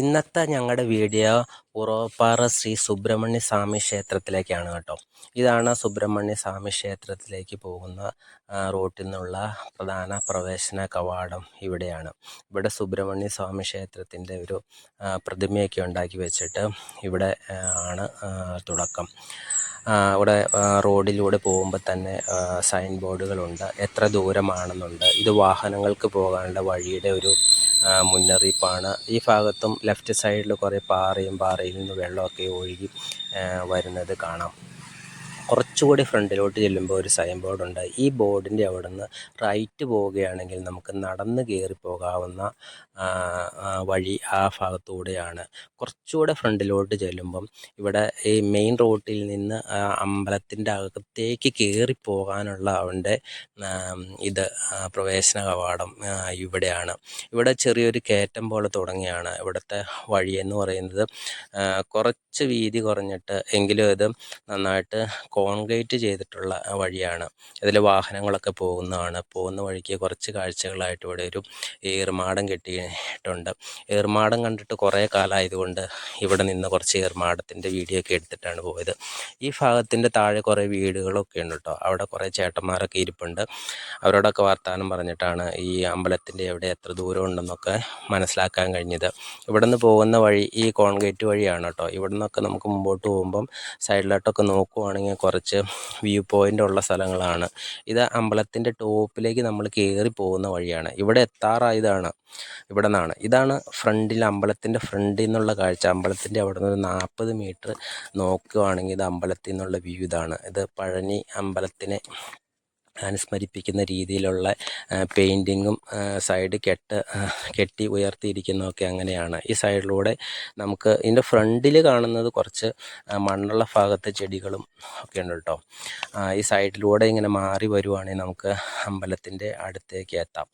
ഇന്നത്തെ ഞങ്ങളുടെ വീഡിയോ ഉറവപ്പാറ ശ്രീ സുബ്രഹ്മണ്യ സ്വാമി ക്ഷേത്രത്തിലേക്കാണ് കേട്ടോ. ഇതാണ് സുബ്രഹ്മണ്യ സ്വാമി ക്ഷേത്രത്തിലേക്ക് പോകുന്ന റൂട്ടിൽ നിന്നുള്ള പ്രധാന പ്രവേശന കവാടം ഇവിടെയാണ്. ഇവിടെ സുബ്രഹ്മണ്യ സ്വാമി ക്ഷേത്രത്തിന്റെ ഒരു പ്രതിമയൊക്കെ ഉണ്ടാക്കി വെച്ചിട്ട് ഇവിടെ ആണ് തുടക്കം. ഇവിടെ റോഡിലൂടെ പോകുമ്പോൾ തന്നെ സൈൻ ബോർഡുകളുണ്ട്. എത്ര ദൂരമാണെന്നുണ്ട്. ഇത് വാഹനങ്ങൾക്ക് പോകാനുള്ള വഴിയുടെ ഒരു മുന്നറിയിപ്പാണ്. ഈ ഭാഗത്തും ലെഫ്റ്റ് സൈഡിൽ കുറേ പാറയും പാറയിൽ നിന്ന് വെള്ളമൊക്കെ ഒഴുകി വരുന്നത് കാണാം. കുറച്ചുകൂടി ഫ്രണ്ടിലോട്ട് ചെല്ലുമ്പോൾ ഒരു സൈൻ ബോർഡുണ്ട് ഈ ബോർഡിന്റെ അവിടെ നിന്ന് റൈറ്റ് പോവുകയാണെങ്കിൽ നമുക്ക് നടന്ന് കയറി പോകാവുന്ന വഴി ആ ഭാഗത്തൂടെയാണ്. കുറച്ചുകൂടെ ഫ്രണ്ടിലോട്ട് ചെല്ലുമ്പം ഇവിടെ ഈ മെയിൻ റോട്ടിൽ നിന്ന് അമ്പലത്തിന്റെ അകത്തേക്ക് കയറി പോകാനുള്ള അവന്റെ ഇത് പ്രവേശന കവാടം ഇവിടെയാണ്. ഇവിടെ ചെറിയൊരു കയറ്റം പോലെ തുടങ്ങിയാണ് ഇവിടുത്തെ വഴി എന്ന് പറയുന്നത്. കുറച്ച് വീതി കുറഞ്ഞിട്ട് എങ്കിലും ഇത് നന്നായിട്ട് കോൺക്രീറ്റ് ചെയ്തിട്ടുള്ള വഴിയാണ്. ഇതിൽ വാഹനങ്ങളൊക്കെ പോകുന്നതാണ്. പോകുന്ന വഴിക്ക് കുറച്ച് കാഴ്ചകളായിട്ട് ഇവിടെ ഒരു ഏർമാടം കെട്ടിയിട്ടുണ്ട്. ഏർമാടം കണ്ടിട്ട് കുറേ കാലമായതുകൊണ്ട് ഇവിടെ നിന്ന് കുറച്ച് ഏർമാടത്തിന്റെ വീഡിയോ ഒക്കെ എടുത്തിട്ടാണ് പോയത്. ഈ ഭാഗത്തിന്റെ താഴെ കുറേ വീടുകളൊക്കെ ഉണ്ട് കേട്ടോ. അവിടെ കുറേ ചേട്ടന്മാരൊക്കെ ഇരിപ്പുണ്ട്. അവരോടൊക്കെ വർത്തമാനം പറഞ്ഞിട്ടാണ് ഈ അമ്പലത്തിന്റെ എവിടെ എത്ര ദൂരം ഉണ്ടെന്നൊക്കെ മനസ്സിലാക്കാൻ കഴിഞ്ഞത്. ഇവിടെ നിന്ന് പോകുന്ന വഴി ഈ കോൺക്രീറ്റ് വഴിയാണ് കേട്ടോ. ഇവിടെ നിന്നൊക്കെ നമുക്ക് മുമ്പോട്ട് പോകുമ്പം സൈഡിലോട്ടൊക്കെ നോക്കുവാണെങ്കിൽ കുറച്ച് വ്യൂ പോയിന്റ് ഉള്ള സ്ഥലങ്ങളാണ്. ഇത് അമ്പലത്തിന്റെ ടോപ്പിലേക്ക് നമ്മൾ കയറി പോകുന്ന വഴിയാണ്. ഇവിടെ എത്താറായതാണ് ഇവിടെ നിന്നാണ്. ഇതാണ് ഫ്രണ്ടിൽ അമ്പലത്തിന്റെ ഫ്രണ്ടിൽ നിന്നുള്ള കാഴ്ച. അമ്പലത്തിന്റെ അവിടെ നിന്ന് ഒരു നാൽപ്പത് മീറ്റർ നോക്കുകയാണെങ്കിൽ ഇത് അമ്പലത്തിൽ നിന്നുള്ള വ്യൂ ഇതാണ്. ഇത് പഴനി അമ്പലത്തിനെ അനുസ്മരിപ്പിക്കുന്ന രീതിയിലുള്ള പെയിന്റിങ്ങും സൈഡ് കെട്ട് കെട്ടി ഉയർത്തിയിരിക്കുന്നതൊക്കെ അങ്ങനെയാണ്. ഈ സൈഡിലൂടെ നമുക്ക് ഇതിന്റെ ഫ്രണ്ടിൽ കാണുന്നത് കുറച്ച് മണ്ണുള്ള ഭാഗത്തെ ചെടികളും ഒക്കെ ഉണ്ട് കേട്ടോ. ഈ സൈഡിലൂടെ ഇങ്ങനെ മാറി വരുവാണെങ്കിൽ നമുക്ക് അമ്പലത്തിന്റെ അടുത്തേക്ക് എത്താം.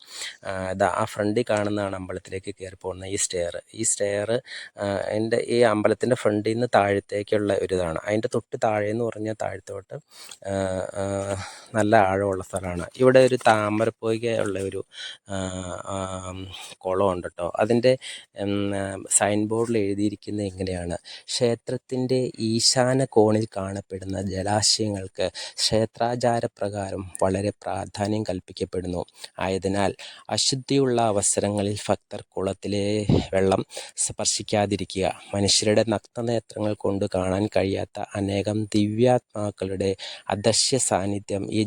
ഇതാ ആ ഫ്രണ്ടിൽ കാണുന്നതാണ് അമ്പലത്തിലേക്ക് കയറി പോകുന്ന ഈ സ്റ്റെയർ ഈ സ്റ്റെയർ എന്റെ ഈ അമ്പലത്തിന്റെ ഫ്രണ്ടിൽ നിന്ന് താഴത്തേക്കുള്ള ഒരു ഇതാണ് അതിന്റെ തൊട്ട് താഴെ എന്ന് പറഞ്ഞാൽ താഴത്തോട്ട് നല്ല ആഴമുള്ള സ്ഥലമാണ്. ഇവിടെ ഒരു താമരപ്പൊയ്ക ഉള്ള ഒരു കുളമുണ്ട് കേട്ടോ. അതിന്റെ സൈൻ ബോർഡിൽ എഴുതിയിരിക്കുന്നത് എങ്ങനെയാണ് ക്ഷേത്രത്തിന്റെ ഈശാന കോണിൽ കാണപ്പെടുന്ന ജലാശയങ്ങൾക്ക് ക്ഷേത്രാചാര പ്രകാരം വളരെ പ്രാധാന്യം കൽപ്പിക്കപ്പെടുന്നു. ആയതിനാൽ അശുദ്ധിയുള്ള അവസരങ്ങളിൽ ഭക്തർ കുളത്തിലെ വെള്ളം സ്പർശിക്കാതിരിക്കുക മനുഷ്യരുടെ നഗ്നനേത്രങ്ങൾ കൊണ്ട് കാണാൻ കഴിയാത്ത അനേകം ദിവ്യാത്മാക്കളുടെ അദൃശ്യ സാന്നിധ്യം ഈ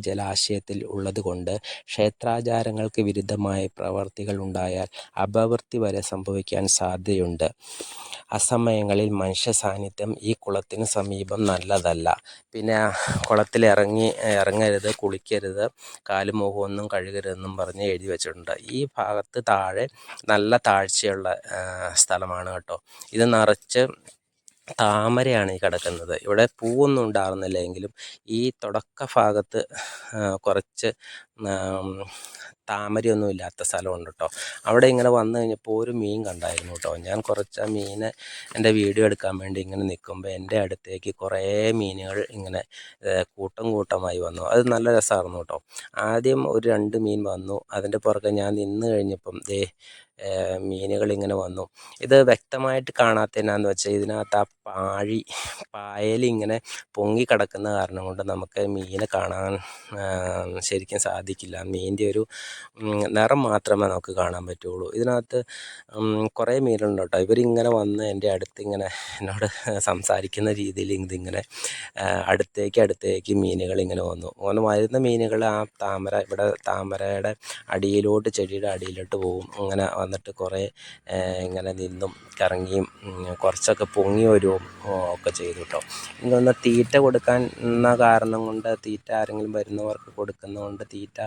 ജലാശയത്തിൽ ഉള്ളതുകൊണ്ട് ക്ഷേത്രാചാരങ്ങൾക്ക് വിരുദ്ധമായ പ്രവർത്തികൾ ഉണ്ടായാൽ അപവൃത്തി വരെ സംഭവിക്കാൻ സാധ്യതയുണ്ട്. അസമയങ്ങളിൽ മനുഷ്യ സാന്നിധ്യം ഈ കുളത്തിന് സമീപം നല്ലതല്ല. പിന്നെ കുളത്തിൽ ഇറങ്ങി ഇറങ്ങരുത് കുളിക്കരുത് കാലും മുഖമൊന്നും കഴുകരുതെന്നും പറഞ്ഞ് എഴുതി വെച്ചിട്ടുണ്ട്. ഈ ഭാഗത്ത് താഴെ നല്ല താഴ്ചയുള്ള സ്ഥലമാണ് കേട്ടോ. ഇത് നിറച്ച് താമരയാണ് ഈ കിടക്കുന്നത്. ഇവിടെ പൂവൊന്നും ഉണ്ടാകുന്നില്ല എങ്കിലും ഈ തുടക്ക ഭാഗത്ത് കുറച്ച് താമരയൊന്നും ഇല്ലാത്ത സ്ഥലമുണ്ട് കേട്ടോ. അവിടെ ഇങ്ങനെ വന്നു കഴിഞ്ഞപ്പോൾ ഒരു മീൻ കണ്ടായിരുന്നു കേട്ടോ. ഞാൻ കുറച്ച് ആ മീനെ എന്റെ വീഡിയോ എടുക്കാൻ വേണ്ടി ഇങ്ങനെ നിൽക്കുമ്പോൾ എന്റെ അടുത്തേക്ക് കുറേ മീനുകൾ ഇങ്ങനെ കൂട്ടം കൂട്ടമായി വന്നു. അത് നല്ല രസമായിരുന്നു കേട്ടോ. ആദ്യം ഒരു രണ്ട് മീൻ വന്നു. അതിന്റെ പുറകെ ഞാൻ നിന്ന് കഴിഞ്ഞപ്പം ദേ മീനുകൾ ഇങ്ങനെ വന്നു. ഇത് വ്യക്തമായിട്ട് കാണാത്തതിനാന്ന് വെച്ചാൽ ഇതിനകത്ത് ആ പാഴി പായൽ ഇങ്ങനെ പൊങ്ങി കിടക്കുന്ന കാരണം കൊണ്ട് നമുക്ക് മീനെ കാണാൻ ശരിക്കും സാധിക്കില്ല. മീനിന്റെ ഒരു നിറം മാത്രമേ നമുക്ക് കാണാൻ പറ്റുള്ളൂ. ഇതിനകത്ത് കുറേ മീനുണ്ട് കേട്ടോ. ഇവരിങ്ങനെ വന്ന് എന്റെ അടുത്ത് ഇങ്ങനെ എന്നോട് സംസാരിക്കുന്ന രീതിയിൽ ഇതിങ്ങനെ അടുത്തേക്ക് അടുത്തേക്ക് മീനുകൾ ഇങ്ങനെ വന്നു. അങ്ങനെ വരുന്ന മീനുകൾ ആ താമര ഇവിടെ താമരയുടെ അടിയിലോട്ട് ചെടിയുടെ അടിയിലോട്ട് പോകും അങ്ങനെ വന്നിട്ട് കുറേ ഇങ്ങനെ നിന്നും കറങ്ങിയും കുറച്ചൊക്കെ പൊങ്ങി വരുവും ഓ, ഒക്കെ ചെയ്തു കേട്ടോ ഇതൊന്ന് തീറ്റ കൊടുക്കാൻ എന്ന കാരണം കൊണ്ട് തീറ്റ ആരെങ്കിലും വരുന്നവർക്ക് കൊടുക്കുന്നതുകൊണ്ട് തീറ്റ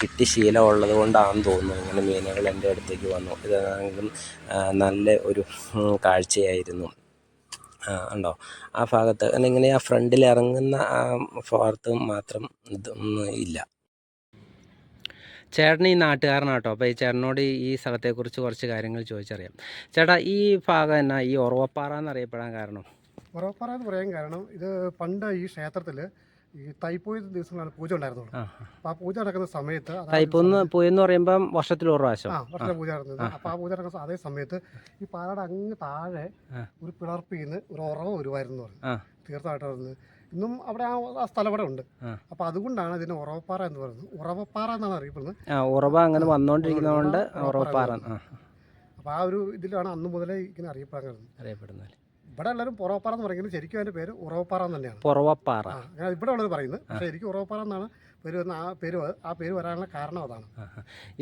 കിട്ടി ശീലം കിട്ടി ശീലമുള്ളത് കൊണ്ടാണെന്ന് തോന്നുന്നു. ഇങ്ങനെ മീനുകൾ എന്റെ അടുത്തേക്ക് വന്നു. ഇതാണെങ്കിലും നല്ല ഒരു കാഴ്ചയായിരുന്നു. ഉണ്ടോ? ആ ഭാഗത്ത് ഇങ്ങനെ ആ ഫ്രണ്ടിൽ ഇറങ്ങുന്ന ആ ഭാഗത്ത് മാത്രം ഇല്ല. ചേട്ടൻ ഈ നാട്ടുകാരനാട്ടോ. അപ്പോൾ ഈ ചേട്ടനോട് ഈ സ്ഥലത്തെക്കുറിച്ച് കുറച്ച് കാര്യങ്ങൾ ചോദിച്ചറിയാം. ചേട്ടാ ഈ ഭാഗം എന്നാ? ഈ ഉറവപ്പാറ എന്നറിയപ്പെടാൻ കാരണം? ഉറവപ്പാറ എന്ന് പറയാൻ കാരണം ഇത് പണ്ട് ഈ ക്ഷേത്രത്തിൽ ഈ തൈപ്പൂ ദിവസങ്ങളാണ് പൂജ ഉണ്ടായിരുന്നത്. അപ്പൊ ആ പൂജ നടക്കുന്ന സമയത്ത് തൈപ്പൂന്ന് പൂയെന്ന് പോയെന്ന് പറയുമ്പം വർഷത്തിൽ ഒരു പ്രാവശ്യം. ആ വർഷത്തെ പൂജ നടന്നത്. അപ്പോൾ ആ പൂജ നടക്കുന്ന അതേ സമയത്ത് ഈ പാറയുടെ അങ്ങ് താഴെ ഒരു പിളർപ്പിന്ന് ഒരു ഉറവ് വരുമായിരുന്നു തീർത്ഥമായിട്ട് വരുന്നത് ഇന്നും അവിടെ ആ സ്ഥലം അവിടെ ഉണ്ട്. അപ്പൊ അതുകൊണ്ടാണ് ഇതിന് ഉറവപ്പാറ എന്ന് പറയുന്നത്. ഉറവപ്പാറ എന്നാണ് അറിയപ്പെടുന്നത്. ഉറവ അങ്ങനെ വന്നുകൊണ്ടിരിക്കുന്നതുകൊണ്ട് ഉറവപ്പാറ അപ്പൊ ആ ഒരു ഇതിലാണ് അന്ന് മുതലേ ഇങ്ങനെ അറിയപ്പെടാൻ അറിയപ്പെടുന്നത്. ഇവിടെ എല്ലാവരും പുറവപ്പാറ എന്ന് പറയുന്നത് ശരിക്കും അതിന്റെ പേര് ഉറവപ്പാറ എന്ന് തന്നെയാണ്. പുറവപ്പാറ. ഇവിടെ ഉള്ളത് പറയുന്നത്. പക്ഷേ എനിക്ക് ഉറവപ്പാറ എന്നാണ് പേര് വന്ന ആ പേര് ആ പേര് വരാനുള്ള കാരണം അതാണ്.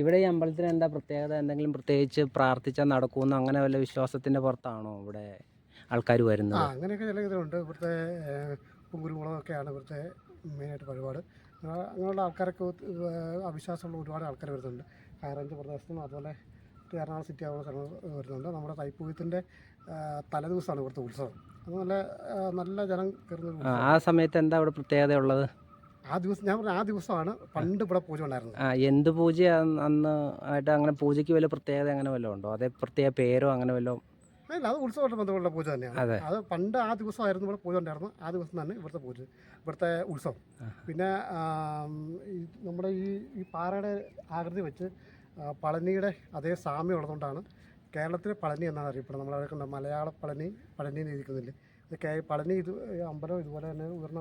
ഇവിടെ ഈ അമ്പലത്തിന് എന്താ പ്രത്യേകത? എന്തെങ്കിലും പ്രത്യേകിച്ച് പ്രാർത്ഥിച്ചാൽ നടക്കുമെന്ന് അങ്ങനെ വല്ല വിശ്വാസത്തിന്റെ പുറത്താണോ ഇവിടെ ആൾക്കാർ വരുന്നത്? അങ്ങനെയൊക്കെ ചില ഇതുണ്ട് ഇവിടുത്തെ ഉപ്പും കുരുമുളകൊക്കെയാണ് ഇവിടുത്തെ മെയിനായിട്ട് വഴിപാട്. അങ്ങനെയുള്ള ആൾക്കാരൊക്കെ അവിശ്വാസമുള്ള ഒരുപാട് ആൾക്കാർ വരുന്നുണ്ട്. ഹൈറേഞ്ച് നിന്നും അതുപോലെ എറണാകുളം സിറ്റി ആവുന്ന സ്ഥലങ്ങൾ വരുന്നുണ്ട്. നമ്മുടെ തൈപ്പൂയത്തിന്റെ തലേദിവസമാണ് ഇവിടുത്തെ ഉത്സവം. അത് നല്ല നല്ല ജനം കയറുന്ന ആ, സമയത്ത് എന്താ അവിടെ പ്രത്യേകത ഉള്ളത് ആ ദിവസം ഞാൻ പറഞ്ഞ ആ ദിവസമാണ് പണ്ട് ഇവിടെ പൂജ ഉണ്ടായിരുന്നത്. ആ എന്ത് പൂജ അന്ന് ആയിട്ട് അങ്ങനെ പൂജയ്ക്ക് വല്ല പ്രത്യേകത അങ്ങനെ വല്ലതും ഉണ്ടോ? അതേ പ്രത്യേക പേരോ അങ്ങനെ വല്ലതും അല്ല അത് ഉത്സവമായിട്ട് ബന്ധപ്പെട്ട പൂജ തന്നെയാണ്. അതെ. പണ്ട് ആ ദിവസമായിരുന്നു ഇവിടെ പൂജ ഉണ്ടായിരുന്നു ആ ദിവസം തന്നെ ഇവിടുത്തെ പൂജ ഇവിടുത്തെ ഉത്സവം. പിന്നെ നമ്മുടെ ഈ ഈ പാറയുടെ ആകൃതി വെച്ച് പളനിയുടെ അതേ സാമ്യം ഉള്ളതുകൊണ്ടാണ് കേരളത്തിലെ പളനി എന്നാണ് അറിയപ്പെടുന്നത്. നമ്മളവിടെ മലയാള പളനി പളനി എന്ന് ഇരിക്കുന്നില്ലേ പളനി ഇത് അമ്പലം ഇതുപോലെ തന്നെ ഉയർന്ന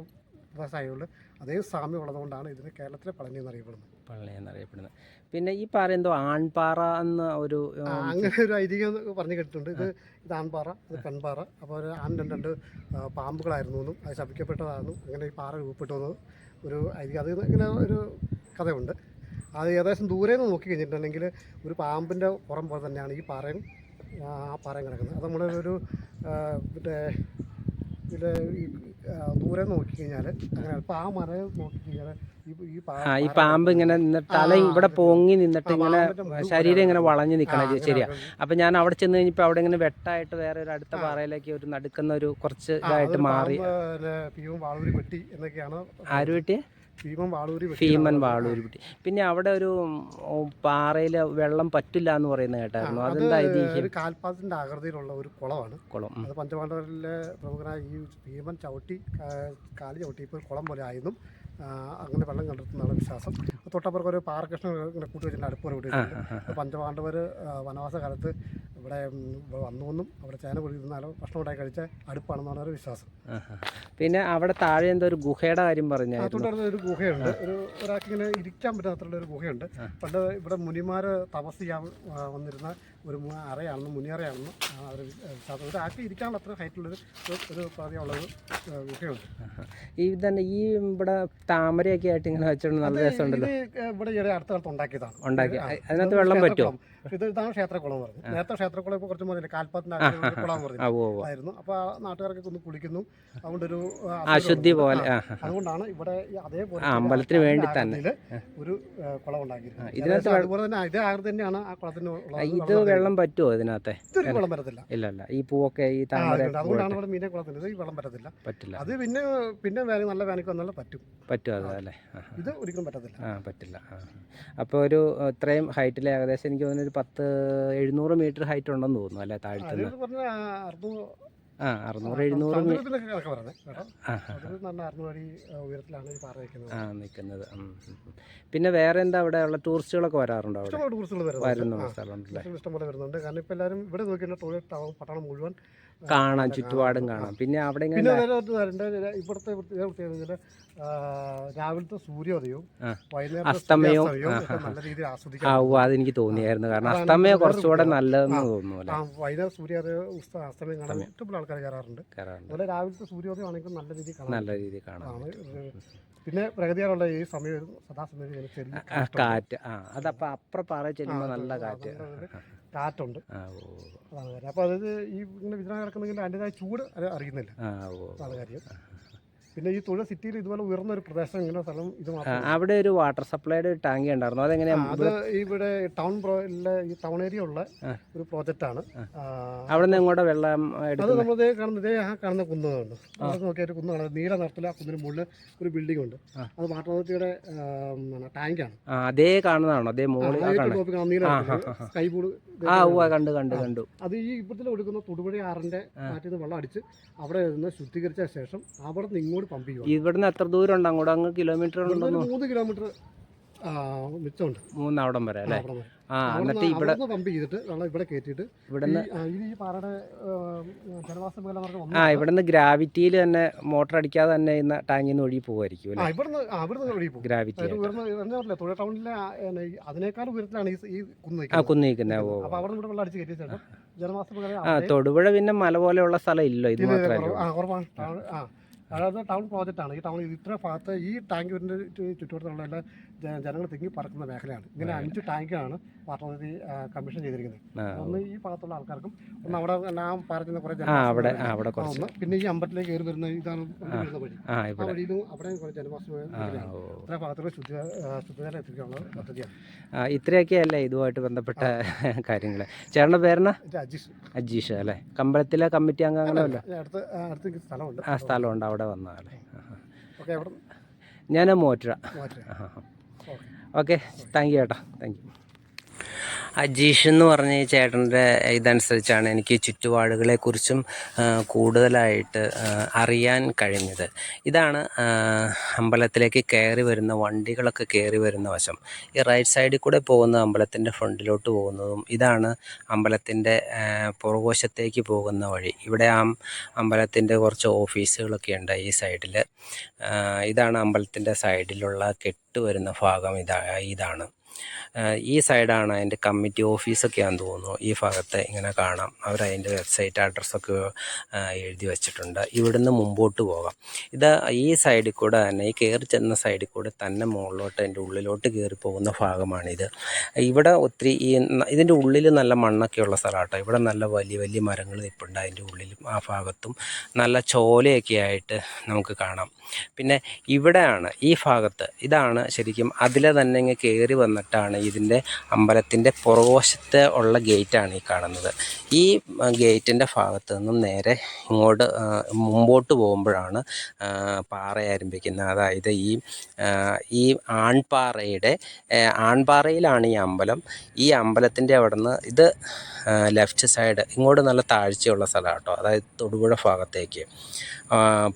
പ്രദേശമായതുകൊണ്ട് അതേ സാമ്യം ഉള്ളതുകൊണ്ടാണ് ഇതിന് കേരളത്തിലെ പളനി എന്നറിയപ്പെടുന്നത്. പള്ളി എന്നറിയപ്പെടുന്നത്. പിന്നെ ഈ പാറ എന്തോ ആൺപാറ എന്ന ഒരു ആ, അങ്ങനെ ഒരു ഐതിഹ്യം പറഞ്ഞു കേട്ടിട്ടുണ്ട്. ഇത് ഇത് ആൺപാറ ഇത് പെൺപാറ. അപ്പോൾ ഒരു ആൺ രണ്ട് രണ്ട് ആ, പാമ്പുകളായിരുന്നു എന്നും അത് ശപിക്കപ്പെട്ടതാണെന്നും അങ്ങനെ ഈ പാറ രൂപപ്പെട്ടു എന്നത് ഒരു ഐതിഹ്യം. അത് ഇങ്ങനെ ഒരു കഥയുണ്ട്. അത് ഏകദേശം ദൂരെ നിന്ന് നോക്കി കഴിഞ്ഞിട്ടുണ്ടെങ്കിൽ ഒരു പാമ്പിന്റെ പുറം പോലെ തന്നെയാണ് ഈ പാറയും ആ പാറയും കിടക്കുന്നത്. അത് നമ്മുടെ ആ, മറ്റേ ഈ ദൂരെ നോക്കിക്കഴിഞ്ഞാൽ അങ്ങനെ അപ്പൊ ആ മര നോക്കിക്കഴിഞ്ഞാൽ ഈ ഈ ആ ഈ പാമ്പ് ഇങ്ങനെ തല ഇവിടെ. പൊങ്ങി നിന്നിട്ട് ഇങ്ങനെ ശരീരം ഇങ്ങനെ വളഞ്ഞു നിൽക്കണം ശരിയാ. അപ്പൊ ഞാൻ അവിടെ ചെന്ന് കഴിഞ്ഞപ്പോൾ അവിടെ ഇങ്ങനെ വെട്ടായിട്ട് വേറെ ഒരു അടുത്ത പാറയിലേക്ക് ഒരു നടുക്കുന്ന ഒരു കുറച്ച് ഇതായിട്ട് മാറി. വെട്ടി എന്നൊക്കെയാണ് ആര് വെട്ടിയ? ഭീമൻ വാളൂരി വെട്ടി. പിന്നെ അവിടെ ഒരു പാറയിൽ വെള്ളം പറ്റില്ല എന്ന് പറയുന്ന കേട്ടായിരുന്നു. അതെന്താ ഒരു കാൽപാദത്തിന്റെ ആകൃതിയിലുള്ള ഒരു കുളമാണ്. കുളം. അത് പഞ്ചപാണ്ഡവരിലെ പ്രമുഖനായ ഈ ഭീമൻ ചവിട്ടി കാൽ ചവിട്ടി ഇപ്പോൾ കുളം പോലെ ആയിരുന്നു. ആ, അങ്ങനെ വെള്ളം കണ്ടെത്തുന്നതാണ് വിശ്വാസം. തൊട്ടപ്പുറം ഒരു പാറകൃഷ്ണൻ ഇങ്ങനെ കൂട്ടി കൂട്ടി വെച്ചിട്ടുണ്ട്. ആ, ആ. പഞ്ചപാണ്ഡവർ വനവാസ കാലത്ത് ഇവിടെ വന്നുവെന്നും അവിടെ ചേന കുടിയിരുന്നാലും ഭക്ഷണം ഉണ്ടായി കഴിച്ച അടുപ്പാണെന്നാണ് ഒരു വിശ്വാസം. പിന്നെ അവിടെ താഴെ എന്തോ ഒരു ഗുഹയുടെ കാര്യം പറഞ്ഞായിരുന്നു. തൊട്ടടുത്ത് ഒരു ഗുഹയുണ്ട്. ഒരു ഒരാൾക്ക് ഇങ്ങനെ ഇരിക്കാൻ പറ്റാത്ത ഒരു ഗുഹയുണ്ട്. പണ്ട് ഇവിടെ മുനിമാർ തപസ് ചെയ്യാൻ വന്നിരുന്ന ഒരു അറയാണെന്നും അറയാണെന്ന് അവർ ഒരു ആക്കി ഇരിക്കാനുള്ള അത്ര ഹൈറ്റുള്ളൊരു ഒരു- പ്രാതിയുള്ളൊരു ഗുഹയുണ്ട്. ഈ തന്നെ ഈ ഇവിടെ താമരയൊക്കെ ആയിട്ട് ഇങ്ങനെ വെച്ചോണ്ട് നല്ല രസമുണ്ടല്ലോ ഇവിടെ അടുത്ത കാലത്ത് ഉണ്ടാക്കിയതാണ് ഉണ്ടാക്കി അതിനകത്ത് വെള്ളം പറ്റുമോ ക്ഷേത്രക്കുളം. ഇത് ഇതാണ് ക്ഷേത്രക്കുളം എന്ന് പറഞ്ഞു. നേരത്തെ ക്ഷേത്രക്കുളം ഇപ്പോൾ കുറച്ച് മുതലേ കാൽപ്പാത്തിന്റെ കുളം പറഞ്ഞു. ആയിരുന്നു. അപ്പോൾ ആ നാട്ടുകാരൊക്കെ ഒന്ന് കുളിക്കുന്നു. അതുകൊണ്ടൊരു ഒരു അശുദ്ധി പോലെ. അതുകൊണ്ടാണ് ഇവിടെ അതേപോലെ അമ്പലത്തിന് വേണ്ടി തന്നെ. ഒരു കുളം ആ, ഉണ്ടാക്കിയിരിക്കുന്നത് ഇതിനകത്ത് അതുപോലെ തന്നെ ഇതേ ആകൃതി തന്നെയാണ് ആ കുളത്തിന്. ഇത് വെള്ളം പറ്റുമോ ഇതിനകത്തെ? ഇതൊരു കുളം വരത്തില്ല. ഇല്ല ഇല്ല. ഈ പൂവൊക്കെ ഈ താമര അതുകൊണ്ടാണ് ഇവിടെ മീനെ കുളത്തിന് ഈ വെള്ളം വരത്തില്ല. പറ്റില്ല. അത് പിന്നെ പിന്നെ വേനൽ നല്ല വേനൽക്ക് വന്നാൽ പറ്റും. പറ്റും അത് അല്ലേ? ആ ആ. ഇത് ഒരിക്കലും പറ്റത്തില്ല. ആ പറ്റില്ല. അപ്പോൾ ഒരു ഇത്രയും ഹൈറ്റിൽ ഏകദേശം എനിക്ക് തോന്നുന്നു പത്ത് എഴുന്നൂറ് മീറ്റർ ഹൈറ്റ് ഉണ്ടെന്ന് തോന്നുന്നു അല്ലേ താഴ്ത്തുനിന്ന് അത് ആ അറുന്നൂറ് എഴുന്നൂറ് ആ നിൽക്കുന്നത്. പിന്നെ വേറെ എന്താ അവിടെ ഉള്ള ടൂറിസ്റ്റുകളൊക്കെ വരാറുണ്ടോ അവിടെ? വരുന്ന സ്ഥലമുണ്ടല്ലേ ഇഷ്ടംപോലെ വരുന്നുണ്ട്. കാരണം ഇപ്പം എല്ലാവരും ഇവിടെ നോക്കിയിട്ട് ടൂറിസ്റ്റ് ടൗൺ പട്ടണം മുഴുവൻ കാണാം ചുറ്റുപാടും കാണാം. പിന്നെ അവിടെ ഇവിടുത്തെ രാവിലത്തെ സൂര്യോദയവും. അസ്തമയവും. നല്ല രീതിയിൽ ആസ്വദിക്കാം ഓ അതെനിക്ക് തോന്നിയായിരുന്നു. കാരണം അസ്തമയ കുറച്ചുകൂടെ. നല്ലതെന്ന്. തോന്നുന്നു വൈകുന്നേരം സൂര്യോദയം അസ്തമയം കാണാൻ അസ്തമയം. ആൾക്കാർ കയറാറുണ്ട്. അതുപോലെ രാവിലത്തെ സൂര്യോദയം ആണെങ്കിലും നല്ല രീതിയിൽ കാണാം നല്ല രീതിയിൽ കാണാം പിന്നെ പ്രകൃതിയാണുള്ള ഈ സമയം സദാസമയം കാറ്റ്. ആ അതപ്പോൾ അപ്പുറം പാറ ചെല്ലുമ്പോൾ നല്ല കാറ്റ്. കാറ്റുണ്ട്. അപ്പൊ അതാണ് കാര്യം അപ്പോൾ അതായത് ഈ ഇങ്ങനെ വിതരണം കിടക്കുന്നെങ്കിൽ അതിന്റെതായ ചൂട് അറിയുന്നില്ല. അതാണ് കാര്യം. പിന്നെ ഈ തുഴ സിറ്റിയിൽ ഇതുപോലെ ഉയർന്ന ഒരു പ്രദേശം ഇങ്ങനെ സ്ഥലം ഇത് അവിടെ ഒരു വാട്ടർ സപ്ലൈയുടെ ടാങ്ക് ടാങ്കി ഉണ്ടായിരുന്നു അതെങ്ങനെയാ അത് ഇവിടെ ടൗൺ ഈ ടൗൺ ഏരിയ ഉള്ള ഒരു പ്രോജക്റ്റ് ആണ്. അവിടെ നിന്ന് ഇങ്ങോട്ട് വെള്ളം അത് നമ്മൾ ഇതേ കാണുന്ന ഇതേ ആ കാണുന്ന കുന്നുകളുണ്ട് അവിടെ നോക്കിയാൽ കുന്ന് കാണുന്നത് നീല നിറത്തിൽ ആ കുന്നിന് മുകളിൽ ഒരു ബിൽഡിംഗ് ഉണ്ട്. അത് വാട്ടർ അതോറിറ്റിയുടെ ടാങ്കാണ് അതേ കാണുന്നതാണോ? അതേ മുകളിൽ നീല ആ, കണ്ടു കണ്ടു കണ്ടു. അത് ഈ ഇപ്പത്തിൽ കൊടുക്കുന്ന തൊടുപുഴ ആറിന്റെ കാറ്റിൽ നിന്ന് വെള്ളം അടിച്ച് അവിടെ നിന്ന് ശുദ്ധീകരിച്ച ശേഷം അവിടെ നിന്ന് ഇങ്ങോട്ട് പമ്പ് ഇവിടുന്ന് എത്ര ദൂരം ഉണ്ട് അങ്ങോട്ട്? അങ്ങ് കിലോമീറ്റർ ഉണ്ടെന്നോ? മൂന്ന് കിലോമീറ്റർ മിച്ചമുണ്ട്. മൂന്ന് അവിടം വരെ. അല്ലേ. ആ എന്നിട്ട് ഇവിടെ പമ്പ് ചെയ്തിട്ട് വെള്ളം ഇവിടെ കയറ്റിയിട്ട് ഇവിടുന്ന് ഈ- ആ, പാറയുടെ ജനവാസ ആ ഇവിടുന്ന് ഗ്രാവിറ്റിയിൽ തന്നെ മോട്ടർ അടിക്കാതെ തന്നെ ഇന്ന് ടാങ്കിൽ നിന്ന് ഒഴുകി പോകുമായിരിക്കും ഗ്രാവിറ്റി തുഴ ടൗണിലെ ആ, അതിനേക്കാൾ ഉയരത്തിലാണ് ഈ കുന്ന് ആ കുന്നു തൊടുപുഴ പിന്നെ മല പോലെയുള്ള സ്ഥലം ഇല്ലോ ഇത് ഇത് അതായത് ടൗൺ പ്രോജക്റ്റാണ്. ഈ ടൗൺ ഇത്ര ഭാഗത്ത് ഈ ടാങ്ക് വരുന്ന ചുറ്റുവട്ടത്തുള്ള എല്ലാ ജനങ്ങൾ തിങ്ങി പറക്കുന്ന മേഖലയാണ്. ഇങ്ങനെ അഞ്ച് ടാങ്കാണ് വാട്ടർ അതോറിറ്റി കമ്മീഷൻ ചെയ്തിരിക്കുന്നത്. ഒന്ന് ഈ ഭാഗത്തുള്ള ആൾക്കാർക്കും ഒന്ന് അവിടെ ഞാൻ പറഞ്ഞ കുറേ കുറച്ച്. പിന്നെ ഈ അമ്പലത്തിലേക്ക് കയറി വരുന്ന ഇതാണ് വരുന്ന വഴി. ആ വഴിയിലും അവിടെ കുറേ ജനവാസ ഇത്ര ഭാഗത്തുള്ള ശുദ്ധ ശുദ്ധജലം എത്തിക്കാനുള്ള പദ്ധതിയാണ്. ഇത്രയൊക്കെയല്ലേ ഇതുമായിട്ട് ബന്ധപ്പെട്ട കാര്യങ്ങൾ ചേട്ടന്റെ പേരണ അജീഷ്. അജീഷ് അല്ലേ? കമ്പളത്തിലെ കമ്മിറ്റി അംഗങ്ങളല്ലേ? അടുത്ത് അടുത്ത് സ്ഥലമുണ്ട്. ആ സ്ഥലമുണ്ട് അവിടെ. വന്നാലേ വന്നതാണ് അവിടെ ഞാൻ മോറ്ററ. മാറ്റാം ഓക്കെ. ഓക്കെ താങ്ക് യു ചേട്ടാ താങ്ക് യു. അജീഷ് എന്ന് പറഞ്ഞ ഈ ചേട്ടന്റെ ഇതനുസരിച്ചാണ് എനിക്ക് ചുറ്റുപാടുകളെക്കുറിച്ചും കുറിച്ചും കൂടുതലായിട്ട് അറിയാൻ കഴിഞ്ഞത്. ഇതാണ് അമ്പലത്തിലേക്ക് കയറി വരുന്ന വണ്ടികളൊക്കെ കയറി വരുന്ന വശം. ഈ റൈറ്റ് സൈഡിൽ കൂടെ പോകുന്ന അമ്പലത്തിന്റെ ഫ്രണ്ടിലോട്ട് പോകുന്നതും ഇതാണ് അമ്പലത്തിന്റെ പുറകോശത്തേക്ക് പോകുന്ന വഴി. ഇവിടെ ആ അമ്പലത്തിന്റെ കുറച്ച് ഓഫീസുകളൊക്കെ ഉണ്ട് ഈ സൈഡിൽ ഇതാണ് അമ്പലത്തിന്റെ സൈഡിലുള്ള കെട്ട് വരുന്ന ഭാഗം. ഇതാ ഇതാണ്. ഈ സൈഡാണ് അതിന്റെ കമ്മിറ്റി ഓഫീസൊക്കെയാണെന്ന് തോന്നുന്നു. ഈ ഭാഗത്ത് ഇങ്ങനെ കാണാം. അവർ അതിന്റെ വെബ്സൈറ്റ് അഡ്രസ്സൊക്കെ എഴുതി വെച്ചിട്ടുണ്ട്. ഇവിടുന്ന് മുമ്പോട്ട് പോകാം. ഇത് ഈ സൈഡിൽ കൂടെ തന്നെ ഈ കയറി ചെന്ന സൈഡിൽ കൂടെ തന്നെ മുകളിലോട്ട് അതിന്റെ ഉള്ളിലോട്ട് കയറി പോകുന്ന ഭാഗമാണിത്. ഇവിടെ ഒത്തിരി ഈ ഇതിന്റെ ഉള്ളിൽ നല്ല മണ്ണൊക്കെയുള്ള സ്ഥലമാട്ടോ. ഇവിടെ നല്ല വലിയ വലിയ മരങ്ങൾ നിൽപ്പുണ്ട് അതിന്റെ ഉള്ളിലും ആ ഭാഗത്തും. നല്ല ചോലയൊക്കെ ആയിട്ട് നമുക്ക് കാണാം. പിന്നെ ഇവിടെയാണ് ഈ ഭാഗത്ത് ഇതാണ് ശരിക്കും അതിലെ തന്നെ ഇങ്ങ് കയറി വന്നിട്ടാണ് ഇതിന്റെ അമ്പലത്തിന്റെ പുറകുവശത്ത് ഉള്ള ഗേറ്റാണ് ഈ കാണുന്നത്. ഈ ഗേറ്റിന്റെ ഭാഗത്ത് നിന്നും നേരെ ഇങ്ങോട്ട് മുമ്പോട്ട് പോകുമ്പോഴാണ് പാറ ആരംഭിക്കുന്നത്. അതായത് ഈ ഈ ആൺപാറയുടെ ആൺപാറയിലാണ് ഈ അമ്പലം. ഈ അമ്പലത്തിന്റെ അവിടെ നിന്ന് ഇത് ലെഫ്റ്റ് സൈഡ് ഇങ്ങോട്ട് നല്ല താഴ്ചയുള്ള സ്ഥലം കേട്ടോ അതായത് തൊടുപുഴ ഭാഗത്തേക്ക്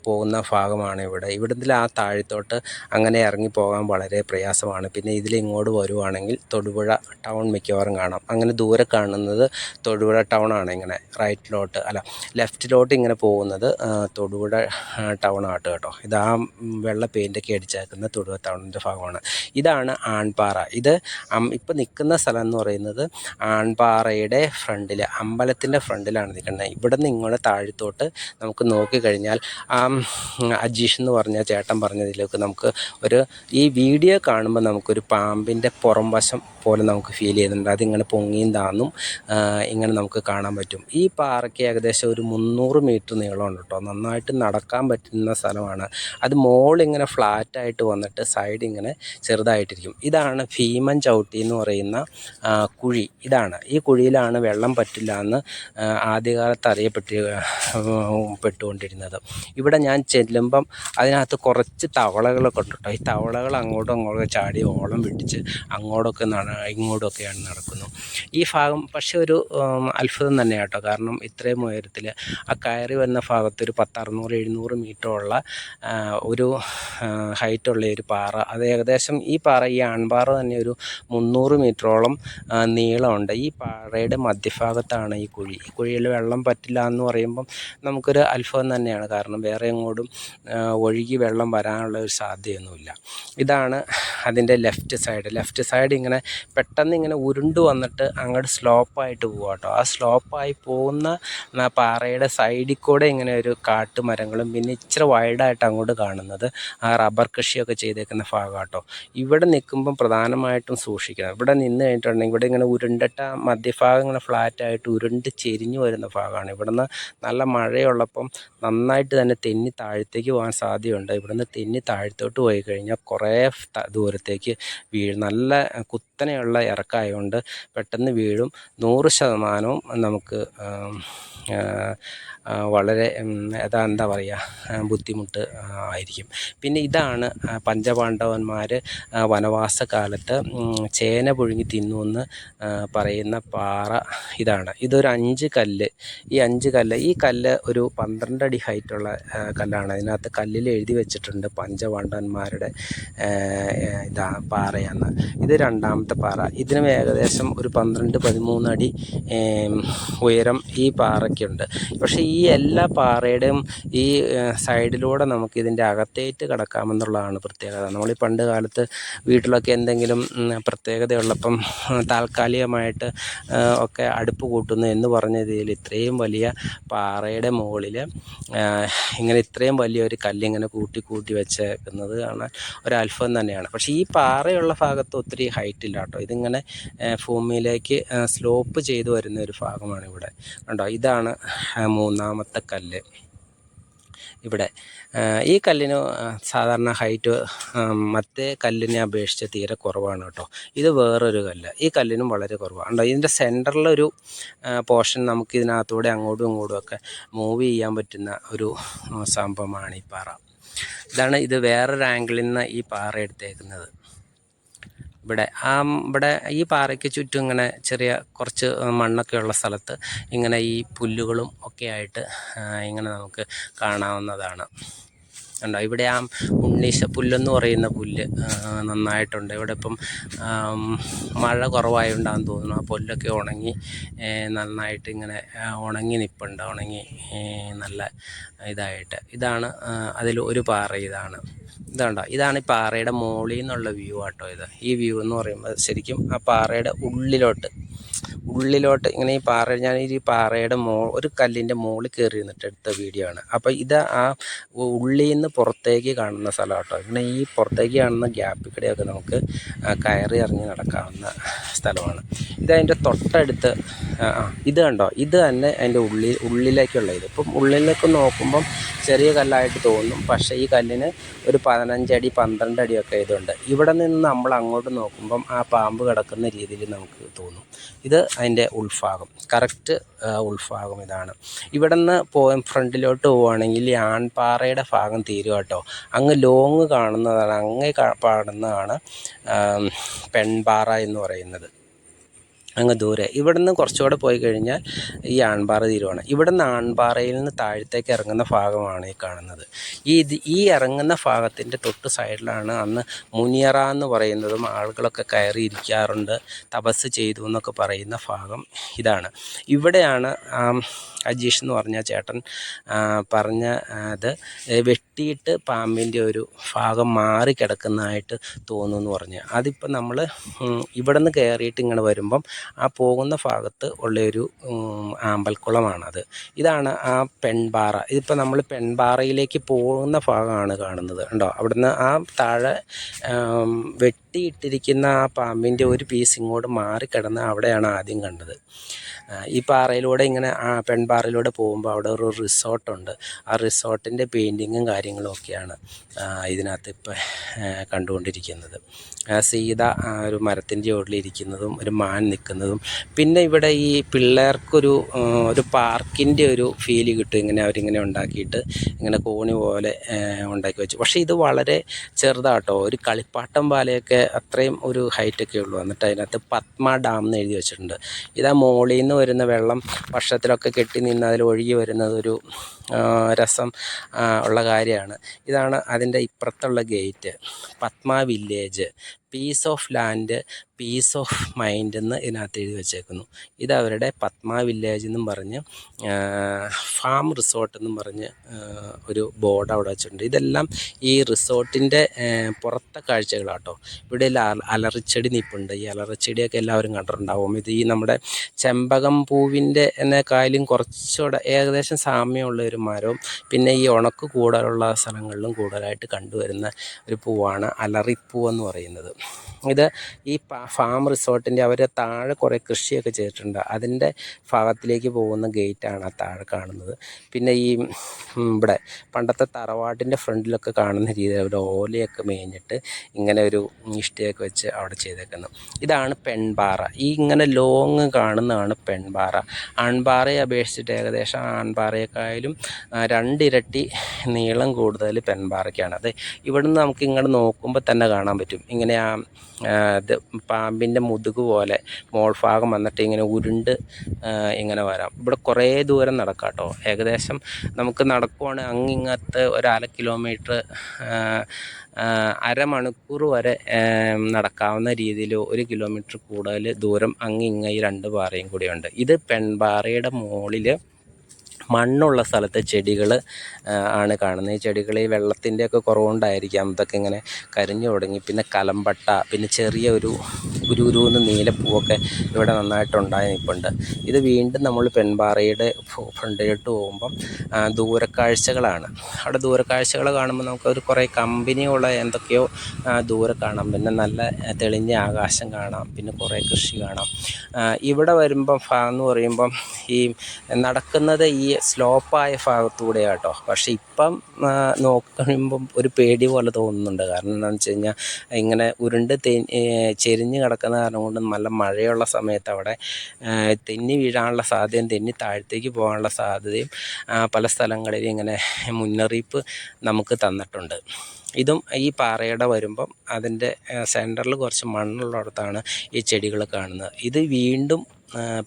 പോകുന്ന ഭാഗമാണ് ഇവിടെ. ഇവിടുന്ന് ആ താഴത്തോട്ട് അങ്ങനെ ഇറങ്ങി പോകാൻ വളരെ പ്രയാസമാണ്. പിന്നെ ഇതിൽ ഇങ്ങോട്ട് വരുവാണെങ്കിൽ തൊടുപുഴ ടൗൺ മിക്കവാറും കാണാം. അങ്ങനെ ദൂരെ കാണുന്നത് തൊടുപുഴ ടൗൺ ആണ് ഇങ്ങനെ. റൈറ്റിലോട്ട് അല്ല ലെഫ്റ്റിലോട്ട് ഇങ്ങനെ പോകുന്നത് തൊടുപുഴ ടൗൺ ആട്ട് കേട്ടോ. ഇത് ആ വെള്ള പെയിന്റൊക്കെ അടിച്ചേക്കുന്ന തൊടുപുഴ ടൗണിന്റെ ഭാഗമാണ്. ഇതാണ് ആൺപാറ. ഇത് ഇപ്പം നിൽക്കുന്ന സ്ഥലം എന്ന് പറയുന്നത് ആൺപാറയുടെ ഫ്രണ്ടിൽ അമ്പലത്തിന്റെ ഫ്രണ്ടിലാണ് നിൽക്കുന്നത്. ഇവിടെ നിന്ന് ഇങ്ങോട്ട് താഴത്തോട്ട് നമുക്ക് നോക്കിക്കഴിഞ്ഞാൽ ആ അജീഷ് എന്ന് പറഞ്ഞ ചേട്ടൻ പറഞ്ഞതിലേക്ക് നമുക്ക് ഒരു ഈ വീഡിയോ കാണുമ്പോൾ നമുക്കൊരു പാമ്പിന്റെ പുറം വശം. പോലെ നമുക്ക് ഫീൽ ചെയ്യുന്നുണ്ട്. അതിങ്ങനെ പൊങ്ങിയും താന്നും ഇങ്ങനെ നമുക്ക് കാണാൻ പറ്റും. ഈ പാറയ്ക്ക് ഏകദേശം ഒരു മുന്നൂറ് മീറ്റർ നീളമുണ്ട് കേട്ടോ നന്നായിട്ട് നടക്കാൻ പറ്റുന്ന സ്ഥലമാണ്. അത് മോളിങ്ങനെ ഫ്ലാറ്റായിട്ട് വന്നിട്ട് സൈഡ് ഇങ്ങനെ ചെറുതായിട്ടിരിക്കും. ഇതാണ് ഭീമൻ ചവിട്ടി എന്ന് പറയുന്ന കുഴി. ഇതാണ്. ഈ കുഴിയിലാണ് വെള്ളം പറ്റില്ല എന്ന് ആദ്യകാലത്ത് അറിയപ്പെട്ടി പെട്ടുകൊണ്ടിരുന്നത്. ഇവിടെ ഞാൻ ചെല്ലുമ്പം അതിനകത്ത് കുറച്ച് തവളകളൊക്കെ ഉണ്ട് കേട്ടോ ഈ തവളകൾ അങ്ങോട്ടും അങ്ങോട്ടും ചാടി ഓളം പിടിച്ച് അങ്ങോട്ടൊക്കെ നട ഇങ്ങോട്ടൊക്കെയാണ് നടക്കുന്നത്. ഈ ഭാഗം പക്ഷേ ഒരു അത്ഭുതം തന്നെയാണ് കേട്ടോ. കാരണം ഇത്രയും ഉയരത്തിൽ ആ കയറി വന്ന ഭാഗത്ത് ഒരു പത്ത് അറുന്നൂറ് എഴുന്നൂറ് മീറ്ററുള്ള ഒരു ഹൈറ്റുള്ള ഒരു പാറ. അത് ഏകദേശം ഈ പാറ ഈ ആൺപാറ തന്നെ ഒരു മുന്നൂറ് മീറ്ററോളം നീളമുണ്ട്. ഈ പാറയുടെ മധ്യഭാഗത്താണ് ഈ കുഴി. ഈ കുഴിയിൽ വെള്ളം പറ്റില്ല എന്ന് പറയുമ്പം നമുക്കൊരു അത്ഭുതം തന്നെയാണ്. കാരണം വേറെ എങ്ങോട്ടും ഒഴുകി വെള്ളം വരാനുള്ള ഒരു സാധ്യതയൊന്നുമില്ല. ഇതാണ് അതിന്റെ ലെഫ്റ്റ് സൈഡ് ലെഫ്റ്റ് സൈഡ് ഇങ്ങനെ പെട്ടെന്ന് ഇങ്ങനെ ഉരുണ്ട് വന്നിട്ട് അങ്ങോട്ട് സ്ലോപ്പായിട്ട് പോകുക കേട്ടോ. ആ സ്ലോപ്പായി പോകുന്ന പാറയുടെ സൈഡിൽ കൂടെ ഇങ്ങനെ ഒരു കാട്ടുമരങ്ങളും പിന്നെ ഇച്ചിരി വൈഡായിട്ട് അങ്ങോട്ട് കാണുന്നത് ആ റബ്ബർ കൃഷിയൊക്കെ ചെയ്തേക്കുന്ന ഭാഗം കേട്ടോ. ഇവിടെ നിൽക്കുമ്പം പ്രധാനമായിട്ടും സൂക്ഷിക്കണം. ഇവിടെ നിന്ന് കഴിഞ്ഞിട്ടുണ്ടെങ്കിൽ ഇവിടെ ഇങ്ങനെ ഉരുണ്ടിട്ട മധ്യഭാഗം ഇങ്ങനെ ഫ്ലാറ്റായിട്ട് ഉരുണ്ട് ചെരിഞ്ഞു വരുന്ന ഭാഗമാണ്. ഇവിടുന്ന് നല്ല മഴയുള്ളപ്പം നന്നായിട്ട് തന്നെ തെന്നി താഴത്തേക്ക് പോകാൻ സാധ്യതയുണ്ട്. ഇവിടുന്ന് തെന്നി താഴത്തോട്ട് പോയി കഴിഞ്ഞാൽ കുറേ ദൂരത്തേക്ക് വീഴും. നല്ല കുത്തനെയുള്ള ഇറക്കമായതുകൊണ്ട് പെട്ടെന്ന് വീഴും. നൂറ് ശതമാനവും നമുക്ക് വളരെ അതാ എന്താ പറയുക ബുദ്ധിമുട്ട് ആയിരിക്കും. പിന്നെ ഇതാണ് പഞ്ചപാണ്ഡവന്മാർ വനവാസ കാലത്ത് ഉം, ചേന പുഴുങ്ങി തിന്നു എന്ന് പറയുന്ന പാറ ഇതാണ്. ഇതൊരു അഞ്ച് കല്ല്. ഈ അഞ്ച് കല്ല് ഈ കല്ല് ഒരു പന്ത്രണ്ട് അടി ഹൈറ്റുള്ള കല്ലാണ്. അതിനകത്ത് കല്ലിൽ എഴുതി വെച്ചിട്ടുണ്ട് പഞ്ചപാണ്ഡവന്മാരുടെ ഇതാ പാറയാണ് ഇത് രണ്ടാമത്തെ പാറ. ഇതിനും ഏകദേശം ഒരു പന്ത്രണ്ട് പതിമൂന്ന് അടി ഉയരം ഈ പാറയ്ക്കുണ്ട് പക്ഷേ ഈ എല്ലാ പാറയുടെയും ഈ സൈഡിലൂടെ നമുക്ക് ഇതിന്റെ അകത്തേറ്റ് കിടക്കാമെന്നുള്ളതാണ് പ്രത്യേകത നമ്മൾ ഈ പണ്ട് കാലത്ത് വീട്ടിലൊക്കെ എന്തെങ്കിലും പ്രത്യേകതയുള്ളപ്പം താൽക്കാലികമായിട്ട് ഒക്കെ അടുപ്പ് കൂട്ടുന്നു എന്ന് പറഞ്ഞ രീതിയിൽ ഇത്രയും വലിയ പാറയുടെ മുകളിൽ ഇങ്ങനെ ഇത്രയും വലിയൊരു കല്ലിങ്ങനെ കൂട്ടി കൂട്ടി വെച്ചേക്കുന്നത് കാണാൻ ഒരു അത്ഭുതം തന്നെയാണ് പക്ഷേ ഈ പാറയുള്ള ഭാഗത്ത് ഒത്തിരി ഹൈറ്റ് ഇല്ല കേട്ടോ ഇതിങ്ങനെ ഭൂമിയിലേക്ക് സ്ലോപ്പ് ചെയ്തു വരുന്ന ഒരു ഭാഗമാണ് ഇവിടെ കണ്ടോ ഇതാണ് ആ, മൂന്നാമത്തെ കല്ല്. ഇവിടെ ഈ കല്ലിന് സാധാരണ ഹൈറ്റ് മറ്റേ കല്ലിനെ അപേക്ഷിച്ച് തീരെ കുറവാണ് കേട്ടോ. ഇത് വേറൊരു കല്ല്. ഈ കല്ലിനും വളരെ കുറവാണ് കണ്ടോ ഇതിന്റെ സെന്ററിലൊരു പോർഷൻ നമുക്ക് ഇതിനകത്തൂടെ അങ്ങോട്ടും ഇങ്ങോട്ടും ഒക്കെ മൂവ് ചെയ്യാൻ പറ്റുന്ന ഒരു സംഭവമാണ് ഈ പാറ. ഇതാണ് ഇത് വേറൊരു ആംഗിളിൽ നിന്ന് ഈ പാറ എടുത്തേക്കുന്നത്. ഇവിടെ ആ ഇവിടെ ഈ പാറയ്ക്ക് ചുറ്റും ഇങ്ങനെ ചെറിയ കുറച്ച് മണ്ണൊക്കെ ഉള്ള സ്ഥലത്ത് ഇങ്ങനെ ഈ പുല്ലുകളും ഒക്കെ ആയിട്ട് ഇങ്ങനെ നമുക്ക് കാണാവുന്നതാണ്. ഉണ്ടോ ഇവിടെ ആ ഉണ്ണീശ പുല്ലെന്ന് പറയുന്ന പുല്ല് നന്നായിട്ടുണ്ട്. ഇവിടെ ഇപ്പം മഴ കുറവായതുകൊണ്ടാന്ന് തോന്നുന്നു. ആ പുല്ലൊക്കെ ഉണങ്ങി നന്നായിട്ട് ഇങ്ങനെ ഉണങ്ങി നിൽപ്പുണ്ട് ഉണങ്ങി നല്ല ഇതായിട്ട്. ഇതാണ് അതിൽ ഒരു പാറ ഇതാണ്. ഇതാണ്ടോ? ഇതാണ് ഈ പാറയുടെ മുകളിൽ നിന്നുള്ള വ്യൂ ആട്ടോ ഇത്. ഈ വ്യൂ എന്ന് പറയുമ്പോൾ ശരിക്കും ആ പാറയുടെ ഉള്ളിലോട്ട് ഉള്ളിലോട്ട് ഇങ്ങനെ ഈ പാറ ഞാൻ ഈ പാറയുടെ മോ ഒരു കല്ലിന്റെ മുകളിൽ കയറി നിന്നിട്ട് എടുത്ത വീഡിയോ ആണ്. അപ്പോൾ ഇത് ആ ഉള്ളിൽ നിന്ന് പുറത്തേക്ക് കാണുന്ന സ്ഥലം കേട്ടോ ഇങ്ങനെ ഈ പുറത്തേക്ക് കാണുന്ന ഗ്യാപ്പിൽ കൂടെയൊക്കെ നമുക്ക് കയറി ഇറങ്ങി നടക്കാവുന്ന സ്ഥലമാണ്. ഇതതിന്റെ തൊട്ടടുത്ത് ആ, ഇത് കണ്ടോ? ഇത് തന്നെ അതിന്റെ ഉള്ളിൽ ഉള്ളിലേക്കുള്ള ഇത് ഇപ്പം ഉള്ളിലേക്ക് നോക്കുമ്പം ചെറിയ കല്ലായിട്ട് തോന്നും. പക്ഷേ ഈ കല്ലിന് ഒരു പതിനഞ്ചടി പന്ത്രണ്ട് അടിയൊക്കെ ഇതുണ്ട്. ഇവിടെ നിന്ന് നമ്മൾ അങ്ങോട്ട് നോക്കുമ്പം ആ പാമ്പ് കിടക്കുന്ന രീതിയിൽ നമുക്ക് തോന്നും. ഇത് അതിന്റെ ഉൾഭാഗം. കറക്റ്റ് ഉൾഭാഗം ഇതാണ്. ഇവിടെ നിന്ന് പോ ഫ്രണ്ടിലോട്ട് പോവുകയാണെങ്കിൽ ഈ ആൺപാറയുടെ ഭാഗം തീരുക കേട്ടോ അങ്ങ് ലോങ് കാണുന്നതാണ് അങ്ങേ കാണുന്നതാണ് പെൺപാറ എന്ന് പറയുന്നത്. അങ്ങ് ദൂരെ. ഇവിടുന്ന് കുറച്ചുകൂടെ പോയി കഴിഞ്ഞാൽ ഈ ആൺപാറ തീരുവാണ്. ഇവിടുന്ന് ആൺപാറയിൽ നിന്ന് താഴത്തേക്ക് ഇറങ്ങുന്ന ഭാഗമാണ് ഈ കാണുന്നത്. ഈ ഈ ഇറങ്ങുന്ന ഭാഗത്തിന്റെ തൊട്ട് സൈഡിലാണ് അന്ന് മുനിയറ എന്ന് പറയുന്നതും ആളുകളൊക്കെ കയറി ഇരിക്കാറുണ്ട്. തപസ് ചെയ്തു എന്നൊക്കെ പറയുന്ന ഭാഗം ഇതാണ്. ഇവിടെയാണ് അജീഷ് എന്ന് പറഞ്ഞ ചേട്ടൻ ആ, പറഞ്ഞ അത് പാമ്പിന്റെ ഒരു ഭാഗം മാറി കിടക്കുന്നതായിട്ട് തോന്നുന്നു പറഞ്ഞ്. അതിപ്പോൾ നമ്മൾ ഇവിടെ നിന്ന് കയറിയിട്ട് ഇങ്ങനെ വരുമ്പം ആ പോകുന്ന ഭാഗത്ത് ഉള്ളൊരു ആമ്പൽക്കുളമാണത്. ഇതാണ് ആ പെൺപാറ. ഇതിപ്പോൾ നമ്മൾ പെൺപാറയിലേക്ക് പോകുന്ന ഭാഗമാണ് കാണുന്നത്. കണ്ടോ? അവിടുന്ന് ആ താഴെ ആം, വെട്ടിയിട്ടിരിക്കുന്ന ആ പാമ്പിന്റെ ഒരു പീസ് ഇങ്ങോട്ട് മാറിക്കിടന്ന് അവിടെയാണ് ആദ്യം കണ്ടത്. ഈ പാറയിലൂടെ ഇങ്ങനെ ആ പെൺപാറയിലൂടെ പോകുമ്പോൾ അവിടെ ഒരു റിസോർട്ടുണ്ട് ആ റിസോർട്ടിന്റെ പെയിന്റിങ്ങും കാര്യങ്ങളും ഒക്കെയാണ് ഇതിനകത്ത് ഇപ്പം കണ്ടുകൊണ്ടിരിക്കുന്നത്. സീത ഒരു മരത്തിന്റെ ഓടിലിരിക്കുന്നതും ഒരു മാൻ നിൽക്കുന്നതും പിന്നെ ഇവിടെ ഈ പിള്ളേർക്കൊരു ഒരു പാർക്കിന്റെ ഒരു ഫീൽ കിട്ടും. ഇങ്ങനെ അവരിങ്ങനെ ഉണ്ടാക്കിയിട്ട് ഇങ്ങനെ കോണി പോലെ ഉണ്ടാക്കി വെച്ചു. പക്ഷേ ഇത് വളരെ ചെറുതാട്ടോ. ഒരു കളിപ്പാട്ടം പാലയൊക്കെ അത്രയും ഒരു ഹൈറ്റൊക്കെ ഉള്ളൂ. എന്നിട്ട് അതിനകത്ത് പത്മ ഡാം എന്ന് എഴുതി വെച്ചിട്ടുണ്ട്. ഇതാ മോളിൽ നിന്ന് വരുന്ന വെള്ളം വർഷത്തിലൊക്കെ കെട്ടി നിന്ന് അതിൽ ഒഴുകി വരുന്നത് ഒരു രസം ഉള്ള കാര്യമാണ്. ഇതാണ് അതിന്റെ ഇപ്പുറത്തുള്ള gate Padma village piece of land peace of mind എന്ന് ഇതിനകത്ത് എഴുതി വെച്ചേക്കുന്നു. ഇത് അവരുടെ പത്മ വില്ലേജ് എന്നും പറഞ്ഞ് ഫാം റിസോർട്ട് എന്നും പറഞ്ഞ് ഒരു ബോർഡ് അവിടെ വെച്ചിട്ടുണ്ട്. ഇതെല്ലാം ഈ റിസോർട്ടിന്റെ പുറത്തെ കാഴ്ചകളാട്ടോ. ഇവിടെ അലറിച്ചെടി നിൽപ്പുണ്ട് ഈ അലറിച്ചെടിയൊക്കെ എല്ലാവരും കണ്ടിട്ടുണ്ടാവും. ഇത് ഈ നമ്മുടെ ചെമ്പകം പൂവിന്റെ എന്നേക്കാളും കുറച്ചുകൂടെ ഏകദേശം സാമ്യമുള്ള ഒരു മരവും പിന്നെ ഈ ഉണക്ക് കൂടുതലുള്ള സ്ഥലങ്ങളിലും കൂടുതലായിട്ട് കണ്ടുവരുന്ന ഒരു പൂവാണ് അലറിപ്പൂ എന്ന് പറയുന്നത്. ഇത് ഈ ഫാം റിസോർട്ടിന്റെ അവരെ താഴെ കുറേ കൃഷിയൊക്കെ ചെയ്തിട്ടുണ്ട്. അതിന്റെ ഭാഗത്തിലേക്ക് പോകുന്ന ഗേറ്റാണ് ആ താഴെ കാണുന്നത്. പിന്നെ ഈ ഇവിടെ പണ്ടത്തെ തറവാട്ടിന്റെ ഫ്രണ്ടിലൊക്കെ കാണുന്ന രീതിയിൽ അവർ ഓലയൊക്കെ മേഞ്ഞിട്ട് ഇങ്ങനെ ഒരു ഇഷ്ടയൊക്കെ വെച്ച് അവിടെ ചെയ്തേക്കുന്നു. ഇതാണ് പെൺപാറ. ഈ ഇങ്ങനെ ലോങ് കാണുന്നതാണ് പെൺപാറ. ആൺപാറയെ അപേക്ഷിച്ചിട്ട് ഏകദേശം ആൺപാറയെക്കായാലും രണ്ടിരട്ടി നീളം കൂടുതൽ പെൺപാറയ്ക്കാണ്. അത് ഇവിടുന്ന് നമുക്ക് ഇങ്ങോട്ട് നോക്കുമ്പോൾ തന്നെ കാണാൻ പറ്റും. ഇങ്ങനെ ആ, ഇത് പാമ്പിന്റെ മുതുക് പോലെ മോൾ ഭാഗം വന്നിട്ട് ഇങ്ങനെ ഉരുണ്ട് ഇങ്ങനെ വരാം. ഇവിടെ കുറേ ദൂരം നടക്കാം കേട്ടോ ഏകദേശം നമുക്ക് നടക്കുവാണെങ്കിൽ അങ്ങിങ്ങത്ത് ഒരു കിലോമീറ്റർ അരമണിക്കൂർ വരെ നടക്കാവുന്ന രീതിയിൽ ഒരു കിലോമീറ്റർ കൂടുതൽ ദൂരം അങ്ങിങ്ങ ഈ രണ്ട് പാറയും കൂടിയുണ്ട്. ഇത് പെൺപാറയുടെ മുകളിൽ മണ്ണുള്ള സ്ഥലത്ത് ചെടികൾ ആണ് കാണുന്നത്. ഈ ചെടികൾ ഈ വെള്ളത്തിന്റെ ഒക്കെ കുറവുകൊണ്ടായിരിക്കാം ഇതൊക്കെ ഇങ്ങനെ കരിഞ്ഞു തുടങ്ങി പിന്നെ കലമ്പട്ട പിന്നെ ചെറിയ ഒരു ഒരു ഉരുന്ന് നീലപ്പൂവൊക്കെ ഇവിടെ നന്നായിട്ടുണ്ടായി നിൽപ്പുണ്ട് ഇത് വീണ്ടും നമ്മൾ പെൺപാറയുടെ ഫ്രണ്ടിലോട്ട് പോകുമ്പം ദൂരക്കാഴ്ചകളാണ്. അവിടെ ദൂരക്കാഴ്ചകൾ കാണുമ്പോൾ നമുക്കൊരു കുറേ കമ്പനിയുള്ള എന്തൊക്കെയോ ദൂരെ കാണാം. പിന്നെ നല്ല തെളിഞ്ഞ ആകാശം കാണാം. പിന്നെ കുറേ കൃഷി കാണാം. ഇവിടെ വരുമ്പം എന്ന് പറയുമ്പം ഈ നടക്കുന്നത് ഈ സ്ലോപ്പായ ഭാഗത്തൂടെ കേട്ടോ പക്ഷേ ആ, നോക്കുമ്പം ഒരു പേടി പോലെ തോന്നുന്നുണ്ട്. കാരണം എന്താണെന്ന് വെച്ച് കഴിഞ്ഞാൽ ഇങ്ങനെ ഉരുണ്ട് തെ ചെരിഞ്ഞ് കിടക്കുന്ന കാരണം കൊണ്ട് നല്ല മഴയുള്ള സമയത്ത് അവിടെ തെന്നി വീഴാനുള്ള സാധ്യതയും തെന്നി താഴത്തേക്ക് പോകാനുള്ള സാധ്യതയും പല സ്ഥലങ്ങളിലും ഇങ്ങനെ മുന്നറിയിപ്പ് നമുക്ക് തന്നിട്ടുണ്ട്. ഇതും ഈ പാറയുടെ വരുമ്പം അതിന്റെ സെന്ററിൽ കുറച്ച് മണ്ണുള്ളിടത്താണ് ഈ ചെടികൾ കാണുന്നത്. ഇത് വീണ്ടും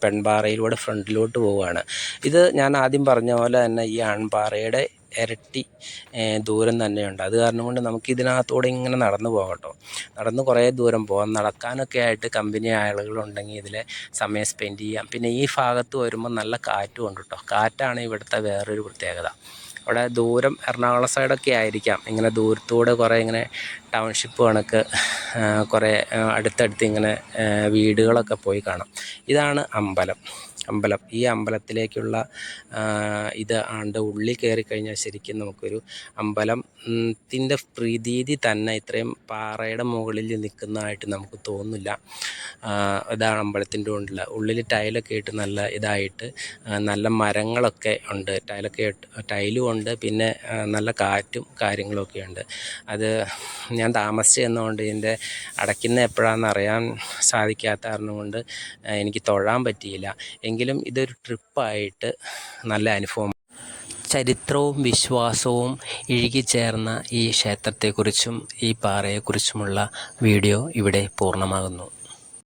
പെൺപാറയിലൂടെ ഫ്രണ്ടിലോട്ട് പോവുകയാണ്. ഇത് ഞാൻ ആദ്യം പറഞ്ഞ പോലെ തന്നെ ഈ ആൺപാറയുടെ ഇരട്ടി ദൂരം തന്നെയുണ്ട്. അത് കാരണം കൊണ്ട് നമുക്ക് ഇതിനകത്തൂടെ ഇങ്ങനെ നടന്നു പോകട്ടോ കേട്ടോ. നടന്ന് കുറേ ദൂരം പോകാം. നടക്കാനൊക്കെ ആയിട്ട് കമ്പനി ആളുകളുണ്ടെങ്കിൽ ഇതിൽ സമയം സ്പെൻഡ് ചെയ്യാം. പിന്നെ ഈ ഭാഗത്ത് വരുമ്പോൾ നല്ല കാറ്റും ഉണ്ട് കേട്ടോ. കാറ്റാണ് ഇവിടുത്തെ വേറൊരു പ്രത്യേകത. അവിടെ ദൂരം എറണാകുളം സൈഡൊക്കെ ആയിരിക്കാം. ഇങ്ങനെ ദൂരത്തൂടെ കുറേ ഇങ്ങനെ ടൗൺഷിപ്പ് കണക്ക് കുറേ അടുത്തടുത്ത് ഇങ്ങനെ വീടുകളൊക്കെ പോയി കാണാം. ഇതാണ് അമ്പലം. അമ്പലം. ഈ അമ്പലത്തിലേക്കുള്ള ഇത് ആണ്ട് ഉള്ളിൽ കയറി കഴിഞ്ഞാൽ ശരിക്കും നമുക്കൊരു അമ്പലം ത്തിന്റെ പ്രതീതി തന്നെ ഇത്രയും പാറയുടെ മുകളിൽ നിൽക്കുന്നതായിട്ട് നമുക്ക് തോന്നില്ല ഇതാണ് അമ്പലത്തിന്റെ ഉള്ളിൽ. ഉള്ളിൽ ടൈലൊക്കെ ഇട്ട് നല്ല ഇതായിട്ട് നല്ല മരങ്ങളൊക്കെ ഉണ്ട്. ടൈലൊക്കെ ടൈലും ഉണ്ട്. പിന്നെ നല്ല കാറ്റും കാര്യങ്ങളൊക്കെ ഉണ്ട്. അത് ഞാൻ താമസിച്ച് ചെന്നതുകൊണ്ട് ഇതിന്റെ അടയ്ക്കുന്ന എപ്പോഴാണെന്ന് അറിയാൻ സാധിക്കാത്ത കാരണം കൊണ്ട് എനിക്ക് തൊഴാൻ പറ്റിയില്ല. എങ്കിലും ഇതൊരു ട്രിപ്പായിട്ട് നല്ല അനുഭവം. ചരിത്രവും വിശ്വാസവും ഇഴുകിച്ചേർന്ന ഈ ക്ഷേത്രത്തെക്കുറിച്ചും ഈ പാറയെക്കുറിച്ചുമുള്ള വീഡിയോ ഇവിടെ പൂർണമാകുന്നു.